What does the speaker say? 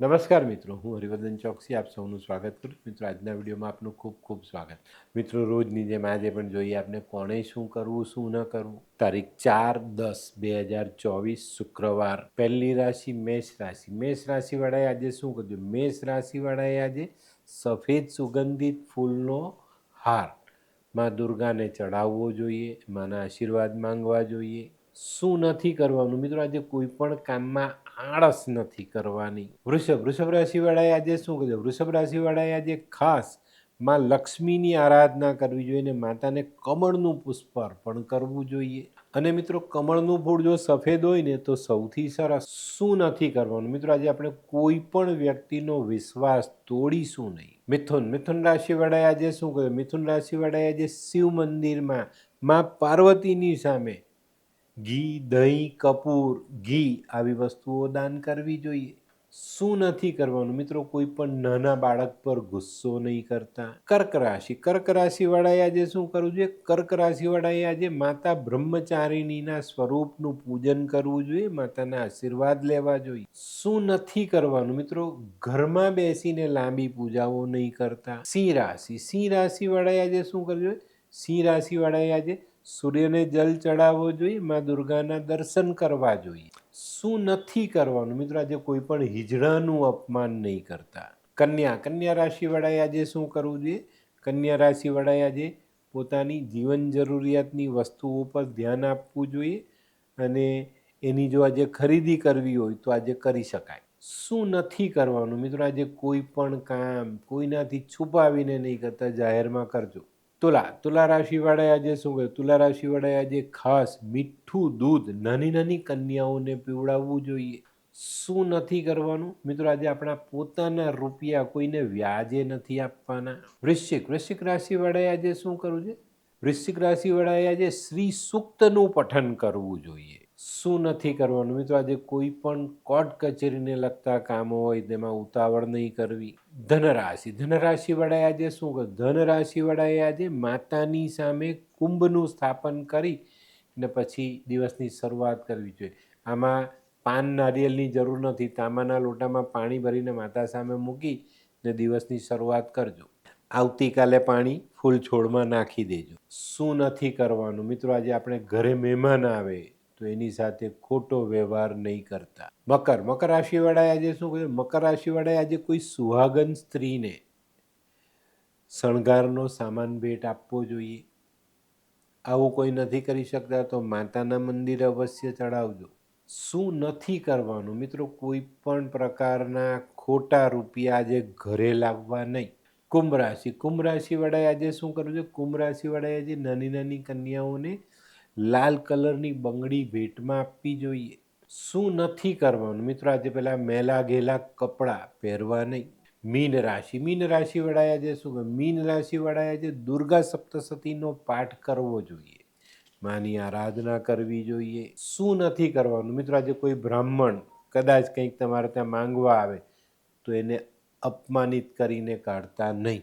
નમસ્કાર મિત્રો, હું હરિવર્ધન ચોકસી, આપ સૌનું સ્વાગત કરું. મિત્રો, આજના વિડીયોમાં આપનું ખૂબ ખૂબ સ્વાગત. મિત્રો, રોજની જેમ આજે પણ જોઈએ આપણે કોણે શું કરવું, શું ન કરવું. તારીખ ચાર દસ બે હજાર ચોવીસ, શુક્રવાર. પહેલી રાશિ મેષ રાશિ. મેષ રાશિવાળાએ આજે શું કરજો મેષ રાશિવાળાએ આજે સફેદ સુગંધિત ફૂલનો હાર. માં દુર્ગાને ચડાવવો જોઈએ, માના આશીર્વાદ માંગવા જોઈએ. શું નથી કરવાનું? મિત્રો, આજે કોઈ પણ કામમાં આળસ નથી કરવાની. વૃષભ વૃષભ રાશિવાળાએ આજે શું કર્યું? વૃષભ રાશિવાળાએ આજે ખાસમાં લક્ષ્મીની આરાધના કરવી જોઈએ અને માતાને કમળનું પુષ્પ અર્પણ કરવું જોઈએ. અને મિત્રો, કમળનું ફૂલ જો સફેદ હોય ને તો સૌથી સરસ શું નથી કરવાનું? મિત્રો, આજે આપણે કોઈ પણ વ્યક્તિનો વિશ્વાસ તોડીશું નહીં. મિથુન મિથુન રાશિવાળાએ આજે શું કર્યું? મિથુન રાશિવાળાએ આજે શિવ મંદિરમાં માં પાર્વતીની સામે ઘી, દહીં, કપૂર, ઘી આવી વસ્તુઓ દાન કરવી જોઈએ. શું નથી કરવાનું? મિત્રો, કોઈ પણ નાના બાળક પર ગુસ્સો નહીં કરતા. કર્ક રાશિ. કર્ક રાશિવાળાએ આજે શું કરવું જોઈએ? કર્ક રાશિવાળાએ આજે માતા બ્રહ્મચારિણીના સ્વરૂપનું પૂજન કરવું જોઈએ, માતાના આશીર્વાદ લેવા જોઈએ. શું નથી કરવાનું? મિત્રો, ઘરમાં બેસીને લાંબી પૂજાઓ નહીં કરતા. સિંહ રાશિ. સિંહ રાશિવાળાએ આજે શું કરવું જોઈએ? સિંહ રાશિવાળાએ આજે સૂર્યને જલ ચડાવવો જોઈએ, મા દુર્ગાના દર્શન કરવા જોઈએ. શું નથી કરવાનું? મિત્રો, આજે કોઈ પણ હિજડાનું અપમાન નહીં કરતા. કન્યા કન્યા રાશિવાળાએ આજે શું કરવું જોઈએ? કન્યા રાશિવાળાએ આજે પોતાની જીવન જરૂરિયાતની વસ્તુઓ પર ધ્યાન આપવું જોઈએ અને એની જો આજે ખરીદી કરવી હોય તો આજે કરી શકાય. શું નથી કરવાનું? મિત્રો, આજે કોઈ પણ કામ કોઈનાથી છુપાવીને નહીં કરતા, જાહેરમાં કરજો. તુલા તુલા રાશિવાળાએ આજે શું કહ્યું? તુલા રાશિવાળાએ આજે ખાસ મીઠું દૂધ, નાની નાની કન્યાઓને પીવડાવવું જોઈએ. શું નથી કરવાનું? મિત્રો, આજે આપણા પોતાના રૂપિયા કોઈને વ્યાજે નથી આપવાના. વૃશ્ચિક વૃશ્ચિક રાશિવાળાએ આજે શું કરવું છે? વૃશ્ચિક રાશિવાળાએ આજે શ્રી સૂક્તનું પઠન કરવું જોઈએ. શું નથી કરવાનું? મિત્રો, આજે કોઈ પણ કોર્ટ કચેરીને લગતા કામો હોય તેમાં ઉતાવળ નહીં કરવી. ધનરાશિ. ધનરાશિવાળાએ આજે શું કર્યું? ધનરાશિવાળાએ આજે માતાની સામે કુંભનું સ્થાપન કરી ને પછી દિવસની શરૂઆત કરવી જોઈએ. આમાં પાન નારિયેલની જરૂર નથી. તાંબાના લોટામાં પાણી ભરીને માતા સામે મૂકી ને દિવસની શરૂઆત કરજો. આવતીકાલે પાણી ફૂલ છોડમાં નાખી દેજો. શું નથી કરવાનું? મિત્રો, આજે આપણે ઘરે મહેમાન આવે. તો એની સાથે ખોટો વ્યવહાર નહીં કરતા. મકર. મકર રાશિવાળાએ આજે શું કહ્યું મકર રાશિવાળાએ આજે કોઈ સુહાગન સ્ત્રીને શણગારનો સામાન ભેટ આપવો જોઈએ. આવું કોઈ નથી કરી શકતા તો માતાના મંદિરે અવશ્ય ચડાવજો. શું નથી કરવાનું? મિત્રો, કોઈ પણ પ્રકારના ખોટા રૂપિયા આજે ઘરે લાવવા નહીં. કુંભ રાશિ. કુંભ રાશિવાળાએ આજે શું કરવું છે? કુંભ રાશિવાળાએ આજે નાની નાની કન્યાઓને લાલ કલરની બંગડી ભેટમાં આપવી જોઈએ. શું નથી કરવાનું? મિત્રો, આજે પેલા મેલા ઘેલા કપડાં પહેરવા નહીં. મીન રાશિ. મીન રાશિવાળાએ આજે શું કહે મીન રાશિવાળાએ આજે દુર્ગા સપ્તસતીનો પાઠ કરવો જોઈએ. માની આરાધના કરવી જોઈએ. શું નથી કરવાનું? મિત્રો, આજે કોઈ બ્રાહ્મણ કદાચ કંઈક તમારે ત્યાં માંગવા આવે, તો એને અપમાનિત કરીને કાઢતા નહીં.